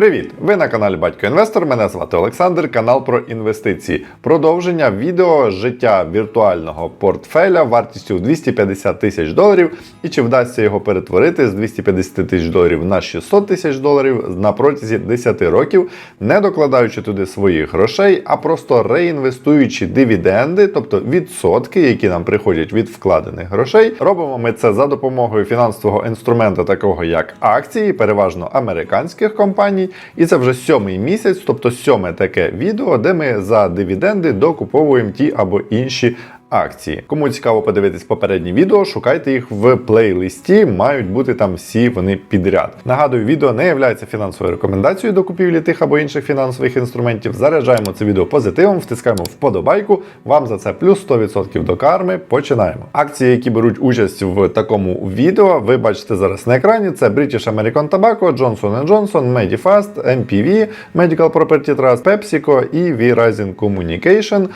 Привіт! Ви на каналі Батько Інвестор. Мене звати Олександр, канал про інвестиції. Продовження відео життя віртуального портфеля вартістю 250 тисяч доларів. І чи вдасться його перетворити з 250 тисяч доларів на 600 тисяч доларів на протязі 10 років, не докладаючи туди своїх грошей, а просто реінвестуючи дивіденди, тобто відсотки, які нам приходять від вкладених грошей. Робимо ми це за допомогою фінансового інструменту, такого як акції, переважно американських компаній. І це вже сьомий місяць, тобто сьоме таке відео, де ми за дивіденди докуповуємо ті або інші. Акції. Кому цікаво подивитись попередні відео, шукайте їх в плейлисті, мають бути там всі вони підряд. Нагадую, відео не є фінансовою рекомендацією до купівлі тих або інших фінансових інструментів. Заряджаємо це відео позитивом, втискаємо вподобайку. Вам за це плюс 100% до карми. Починаємо. Акції, які беруть участь в такому відео, ви бачите зараз на екрані. Це British American Tobacco, Johnson Johnson, Medifast, MPV, Medical Property Trust, PepsiCo і Verizon Communication.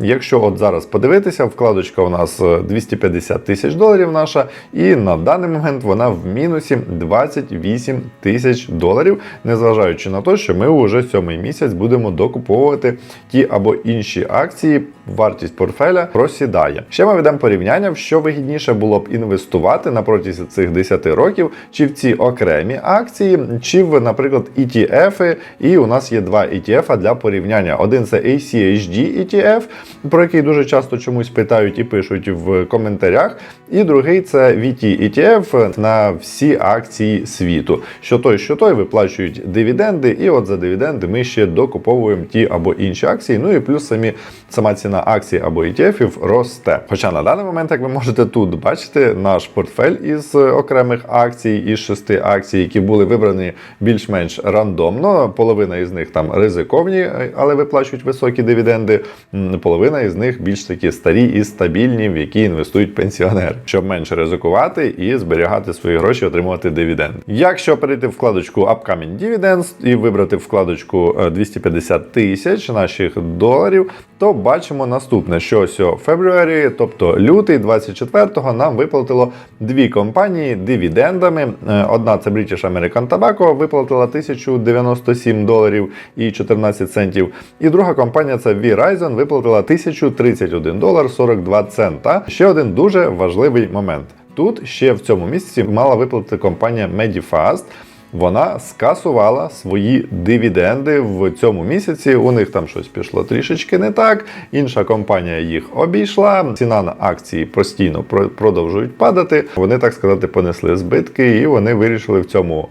Якщо от зараз подивитися, вкладочка у нас е, 250 тисяч доларів наша, і на даний момент вона в мінусі 28 тисяч доларів, незважаючи на те, що ми вже сьомий місяць будемо докуповувати ті або інші акції. Вартість портфеля просідає. Ще ми ведемо порівняння, в що вигідніше було б інвестувати на протязі цих 10 років, чи в ці окремі акції, чи в, наприклад, ETF. І у нас є два ETF для порівняння. Один це ACHD ETF, про який дуже часто чомусь питають і пишуть в коментарях. І другий це VT ETF на всі акції світу. Що той, що той виплачують дивіденди, і от за дивіденди ми ще докуповуємо ті або інші акції. Ну і плюс самі сама ціна акцій або ETF росте. Хоча на даний момент, як ви можете тут бачити, наш портфель із окремих акцій, із шести акцій, які були вибрані більш-менш рандомно. Половина із них там ризиковні, але виплачують високі дивіденди. Половина із них більш такі старі і стабільні, в які інвестують пенсіонери, щоб менше ризикувати і зберігати свої гроші, отримувати дивіденди. Якщо перейти в вкладочку Upcoming Dividends і вибрати вкладочку е, 250 тисяч наших доларів, то бачимо наступне, що ось у Фебруарі, тобто лютий 24-го, нам виплатило дві компанії дивідендами. Е, Одна це British American Tobacco, виплатила 1097 доларів і 14 центів. І друга компанія це Verizon, виплатила 1031 долар 42 цента. Ще один дуже важливий момент. Тут ще в цьому місяці мала виплатити компанія Medifast. Вона скасувала свої дивіденди в цьому місяці. У них там щось пішло трішечки не так. Інша компанія їх обійшла. Ціна на акції постійно про- продовжують падати. Вони, так сказати, понесли збитки, і вони вирішили в цьому.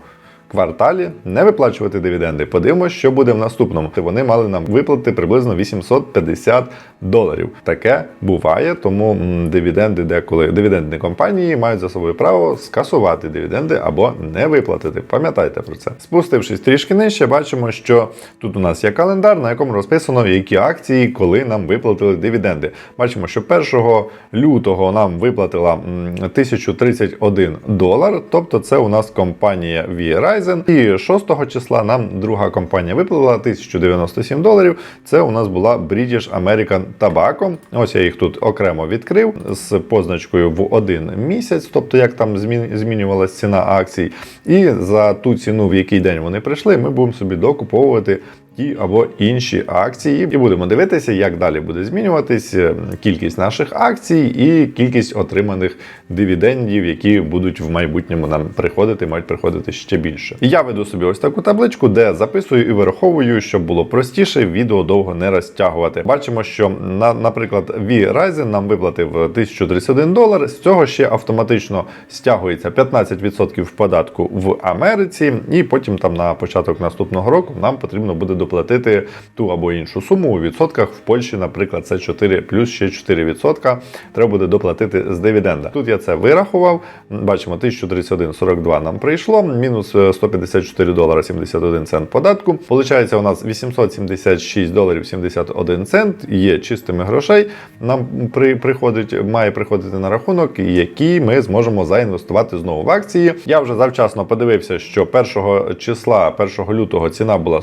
Кварталі не виплачувати дивіденди. Подивимося, що буде в наступному. Вони мали нам виплатити приблизно 850 доларів. Таке буває, тому дивіденди деколи дивідендні компанії мають за собою право скасувати дивіденди або не виплатити. Пам'ятайте про це. Спустившись трішки нижче, бачимо, що тут у нас є календар, на якому розписано, які акції, коли нам виплатили дивіденди. Бачимо, що 1 лютого нам виплатила м, 1031 долар, тобто це у нас компанія Verizon. І 6 числа нам друга компанія виплатила 1097 доларів. Це у нас була British American Tobacco. Ось я їх тут окремо відкрив з позначкою в один місяць, тобто як там змінювалася ціна акцій. І за ту ціну, в який день вони прийшли, ми будемо собі докуповувати ті або інші акції, і будемо дивитися, як далі буде змінюватись е, кількість наших акцій і кількість отриманих дивідендів, які будуть в майбутньому нам приходити, мають приходити ще більше. Я веду собі ось таку табличку, де записую і вираховую, щоб було простіше, відео довго не розтягувати. Бачимо, що на, наприклад, V-Ryzen нам виплатив 1031 долар. З цього ще автоматично стягується 15% податку в Америці, і потім там на початок наступного року нам потрібно буде доплатити ту або іншу суму у відсотках. В Польщі, наприклад, це 4 плюс ще 4%. Треба буде доплатити з дивіденда. Тут я це вирахував. Бачимо, 1031,42 нам прийшло, мінус е, 154 долара 71 цент податку. Получається, у нас 876 доларів 71 цент є чистими грошей. Нам при, приходить, має приходити на рахунок, які ми зможемо заінвестувати знову в акції. Я вже завчасно подивився, що 1 числа, 1 лютого ціна була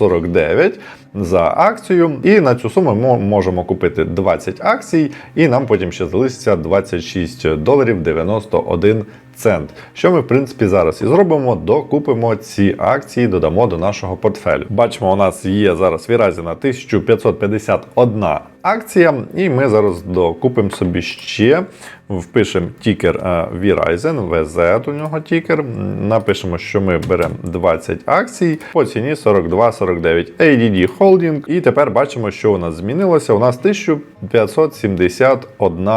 42,49 за акцію. І на цю суму ми можемо купити 20 акцій, і нам потім ще залишиться 26 доларів 91 цент. Що ми, в принципі, зараз і зробимо, докупимо ці акції, додамо до нашого портфелю. Бачимо, у нас є зараз Віразіна 1551 акція, і ми зараз докупимо собі ще, впишемо тікер е, Verizon, VZ у нього тікер. Напишемо, що ми беремо 20 акцій по ціні 42,49 ADD Holding. І тепер бачимо, що у нас змінилося. У нас 1571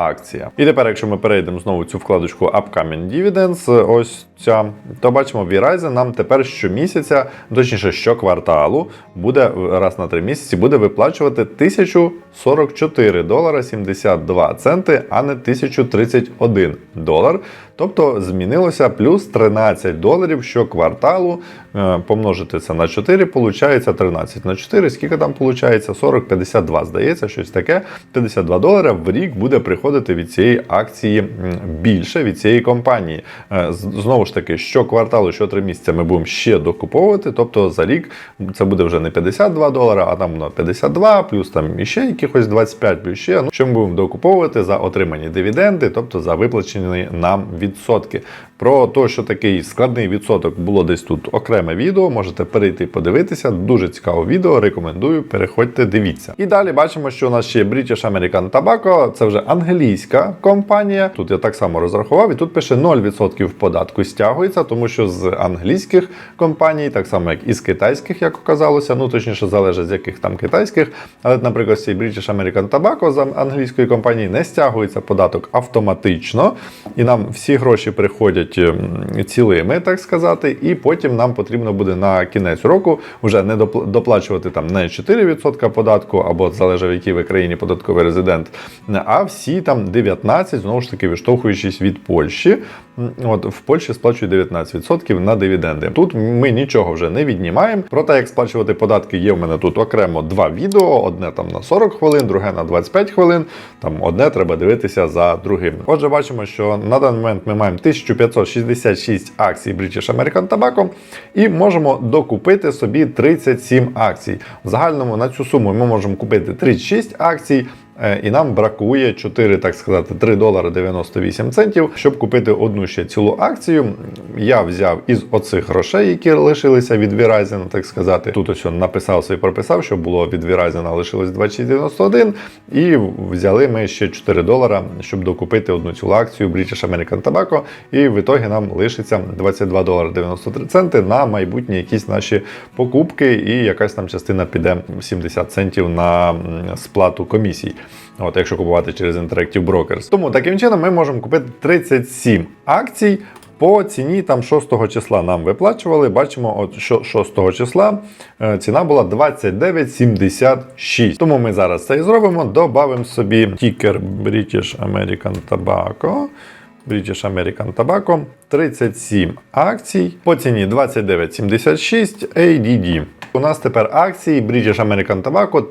акція. І тепер, якщо ми перейдемо знову цю вкладочку Upcoming Dividends, ось ця, то бачимо, Verizon нам тепер щомісяця, точніше щокварталу, буде раз на три місяці буде виплачувати 1044 долара 72 центи, а не 1031 долар. Тобто змінилося плюс 13 доларів щокварталу. Е, Помножити це на 4, получається 13 на 4. Скільки там получається? 40, 52, здається, щось таке. 52 долара в рік буде приходити від цієї акції більше від цієї компанії. Е, Знову ж таки, що кварталу, що три місяця ми будемо ще докуповувати. Тобто за рік це буде вже не 52 долара, а там ну, 52, плюс там іще якихось 25, плюс ще. Ну, що ми будемо докуповувати за отримані дивіденди, тобто за виплачені нам відсотки. Про те, що такий складний відсоток було десь тут окреме відео, можете перейти подивитися. Дуже цікаве відео. Рекомендую. Переходьте, дивіться. І далі бачимо, що у нас ще British American Tobacco. Це вже англійська компанія. Тут я так само розрахував, і тут пише 0% податку стягується, тому що з англійських компаній, так само як і з китайських, як оказалося, ну точніше залежить з яких там китайських. Але, наприклад, з British American Tobacco з англійської компанії не стягується податок автоматично, і нам всі гроші приходять ем, цілими, так сказати, і потім нам потрібно буде на кінець року вже не доплачувати там не 4% податку, або залежить в якій ви країні податковий резидент, а всі там 19%, знову ж таки, відштовхуючись від Польщі. От в Польщі сплачують 19% на дивіденди. Тут ми нічого вже не віднімаємо. Про те, як сплачувати податки, є в мене тут окремо два відео: одне там на 40 хвилин, друге на 25 хвилин. Там одне треба дивитися за другим. Отже, бачимо, що на даний момент ми маємо 1566 акцій British American Tobacco можемо докупити собі 37 акцій. В загальному на цю суму ми можемо купити 36 акцій. Е, І нам бракує 4, так сказати, 3 долари 98 центів, щоб купити одну ще цілу акцію. Я взяв із оцих грошей, які лишилися від Verizon, так сказати. Тут ось написав собі прописав, що було від Verizon лишилось 2691. І взяли ми ще 4 долара, щоб докупити одну цілу акцію British American Tobacco. І в ітогі нам лишиться 22 долари 93 центи на майбутні якісь наші покупки, і якась там частина піде 70 центів на сплату комісій. От, якщо купувати через Interactive Brokers. Тому таким чином ми можемо купити 37 акцій. По ціні там 6 числа нам виплачували. Бачимо, от що 6 числа е, ціна була 29,76. Тому ми зараз це і зробимо. Добавимо собі тікер British American Tobacco. British American Tobacco 37 акцій по ціні 29,76 ADD. У нас тепер акції British American Tobacco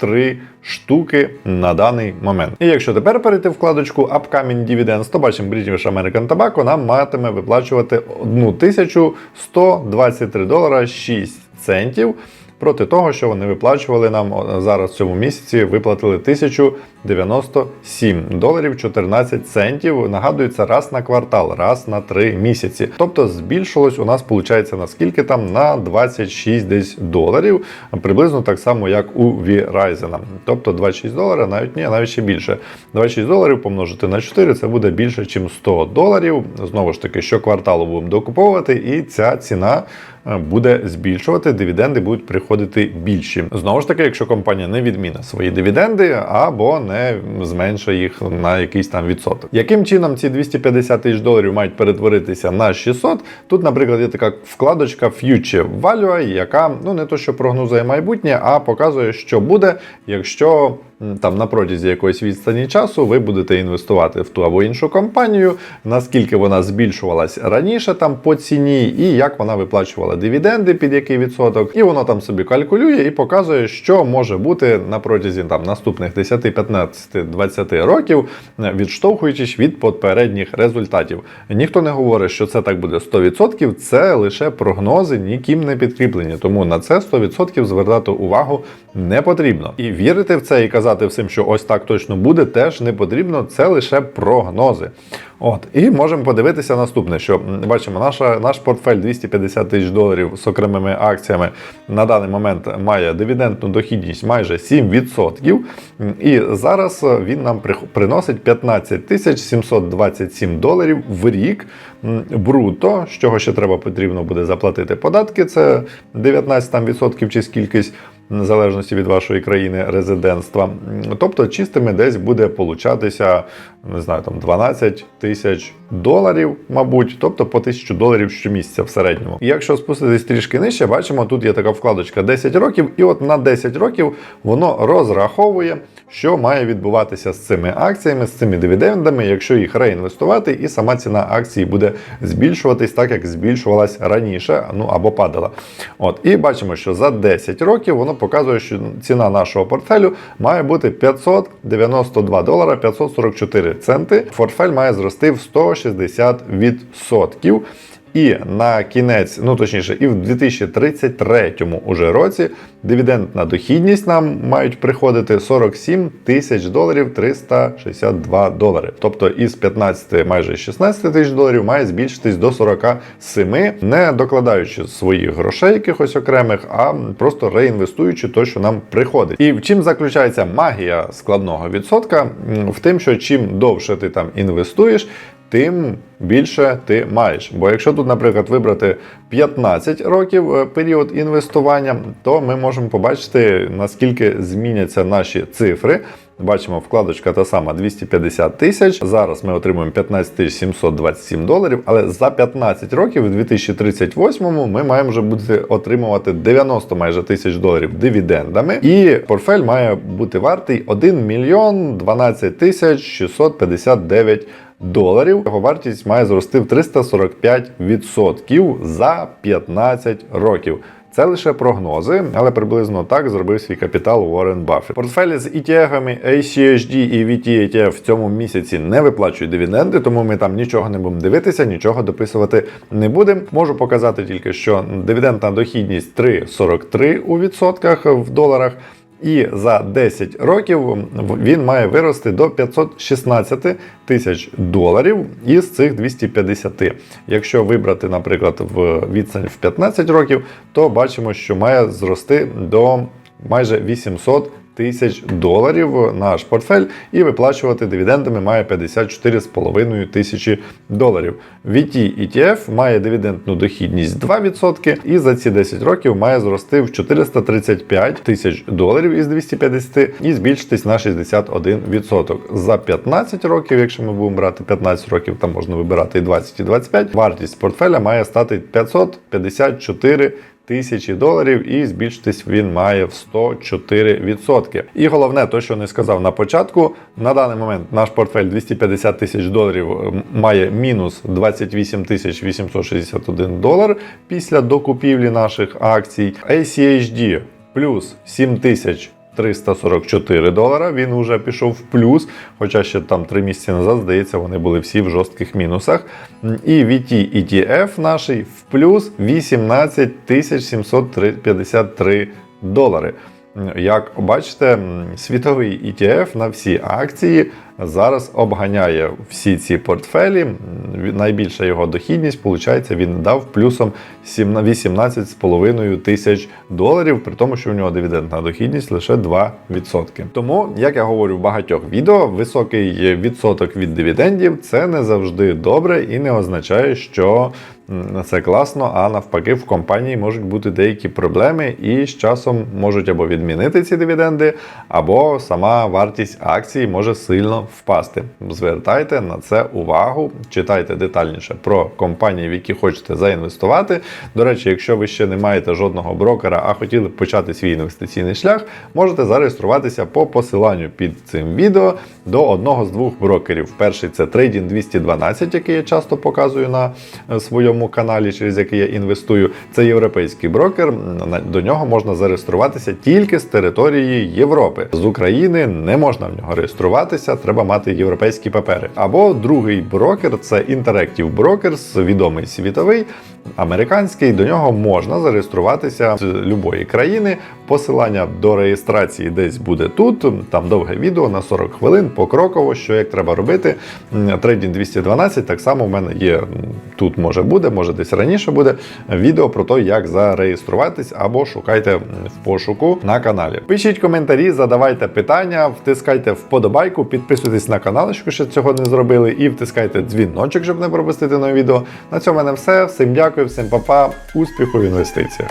1603 штуки на даний момент. І якщо тепер перейти вкладочку Upcoming Dividends, то бачимо British American Tobacco нам матиме виплачувати 1123 долара 6 центів. Проти того, що вони виплачували нам зараз в цьому місяці, виплатили 1097 доларів 14 центів. Нагадується, раз на квартал, раз на 3 місяці. Тобто збільшилось у нас, виходить, наскільки там на 26 десь доларів, приблизно так само, як у Verizon. Тобто 26 доларів, навіть ні, навіть ще більше. 26 доларів помножити на 4, це буде більше, ніж 100 доларів. Знову ж таки, що кварталу будемо докуповувати, і ця ціна буде збільшувати, дивіденди будуть приходити більші. Знову ж таки, якщо компанія не відміна свої дивіденди або не зменшує їх на якийсь там відсоток. Яким чином ці 250 тисяч доларів мають перетворитися на 600? Тут, наприклад, є така вкладочка Future Value, яка ну не то, що прогнозує майбутнє, а показує, що буде, якщо там на протязі якоїсь відстані часу ви будете інвестувати в ту або іншу компанію, наскільки вона збільшувалась раніше там по ціні, і як вона виплачувала дивіденди, під який відсоток, і воно там собі калькулює і показує, що може бути на протязі там наступних 10, 15, 20 років, е, відштовхуючись від попередніх результатів. Ніхто не говорить, що це так буде 100%, це лише прогнози, ніким не підкріплені. Тому на це 100% звертати увагу не потрібно. І вірити в це і казати. Казати всім, що ось так точно буде, теж не потрібно. Це лише прогнози. От, і можемо подивитися наступне, що бачимо, наша, наш портфель 250 тисяч доларів з окремими акціями на даний момент має дивідендну дохідність майже 7%. І зараз е, він нам приносить 15 тисяч 727 доларів в рік бруто, з чого ще треба потрібно буде заплатити податки. Це 19 там, відсотків чи скількись. В залежності від вашої країни резидентства. Тобто чистими десь буде получатися, не знаю, там 12 тисяч доларів, мабуть, тобто по тисячу доларів щомісяця в середньому. І якщо спуститись трішки нижче, бачимо, тут є така вкладочка 10 років, і от на 10 років воно розраховує, що має відбуватися з цими акціями, з цими дивідендами, якщо їх реінвестувати, і сама ціна акції буде збільшуватись, так як збільшувалась раніше, ну або падала. От, і бачимо, що за 10 років воно показує, що ціна нашого портфелю має бути 592 долара 544 центи. Портфель має зрости в 160%. І на кінець, ну точніше, і в 2033 уже році дивідендна дохідність нам мають приходити 47 тисяч доларів 362 долари. Тобто із 15 майже 16 тисяч доларів має збільшитись до 47, не докладаючи своїх грошей якихось окремих, а просто реінвестуючи те, що нам приходить. І в чим заключається магія складного відсотка? В тим, що чим довше ти там інвестуєш, тим більше ти маєш. Бо якщо тут, наприклад, вибрати 15 років е, період інвестування, то ми можемо побачити, наскільки зміняться наші цифри. Бачимо, вкладочка та сама 250 тисяч. Зараз ми отримуємо 15 тисяч 727 доларів, але за 15 років, у 2038-му, ми маємо вже бути отримувати 90 майже тисяч доларів дивідендами. І портфель має бути вартий 1 мільйон 12 тисяч 659 доларів. Його вартість має зрости в 345% за 15 років. Це лише прогнози, але приблизно так зробив свій капітал Уоррен Баффет. Портфелі з ETF-ами ACHD і VT ETF в цьому місяці не виплачують дивіденди, тому ми там нічого не будемо дивитися, нічого дописувати не будемо. Можу показати тільки, що дивідендна дохідність 3,43 у відсотках в доларах. І за 10 років він має вирости до 516 тисяч доларів із цих 250. Якщо вибрати, наприклад, в відстань в 15 років, то бачимо, що має зрости до майже 800 тисяч доларів наш портфель і виплачувати дивідендами має 54,5 тисячі доларів. VT ETF має дивідендну дохідність 2% і за ці 10 років має зрости в 435 тисяч доларів із 250 і збільшитись на 61%. За 15 років, якщо ми будемо брати 15 років, там можна вибирати і 20, і 25, вартість портфеля має стати 554 тисячі доларів, і збільшитись він має в 104%. І головне, то що не сказав на початку, на даний момент наш портфель 250 тисяч доларів має мінус 28 тисяч 861 долар після докупівлі наших акцій. ACHD плюс 7 тисяч 344 долара. Він вже пішов в плюс, хоча ще там 3 місяці назад, здається, вони були всі в жорстких мінусах. І VT ETF наш в плюс 18 753 долари. Як бачите, світовий ETF на всі акції зараз обганяє всі ці портфелі. Найбільша його дохідність, виходить, він дав плюсом 18,5 тисяч доларів, при тому, що у нього дивідендна дохідність лише 2%. Тому, як я говорю в багатьох відео, високий відсоток від дивідендів це не завжди добре і не означає, що це класно, а навпаки, в компанії можуть бути деякі проблеми, і з часом можуть або відмінити ці дивіденди, або сама вартість акцій може сильно впасти. Звертайте на це увагу, читайте детальніше про компанії, в які хочете заінвестувати. До речі, якщо ви ще не маєте жодного брокера, а хотіли б почати свій інвестиційний шлях, можете зареєструватися по посиланню під цим відео до одного з двох брокерів. Перший це Trading 212, який я часто показую на е, своєму каналі, через який я інвестую. Це європейський брокер. До нього можна зареєструватися тільки з території Європи. З України не можна в нього реєструватися, треба мати європейські папери. Або другий брокер це Interactive Brokers, відомий світовий. Американський, до нього можна зареєструватися з будь-якої країни. Посилання до реєстрації десь буде тут. Там довге відео на 40 хвилин, покроково, що як треба робити. Трейдінг 212 так само в мене є тут може буде, може десь раніше буде відео про те, як зареєструватись або шукайте в пошуку на каналі. Пишіть коментарі, задавайте питання, втискайте вподобайку, підписуйтесь на канал, якщо ще цього не зробили, і втискайте дзвіночок, щоб не пропустити нові відео. На цьому мене все. Всім дякую, всім па-па, успіху в інвестиціях.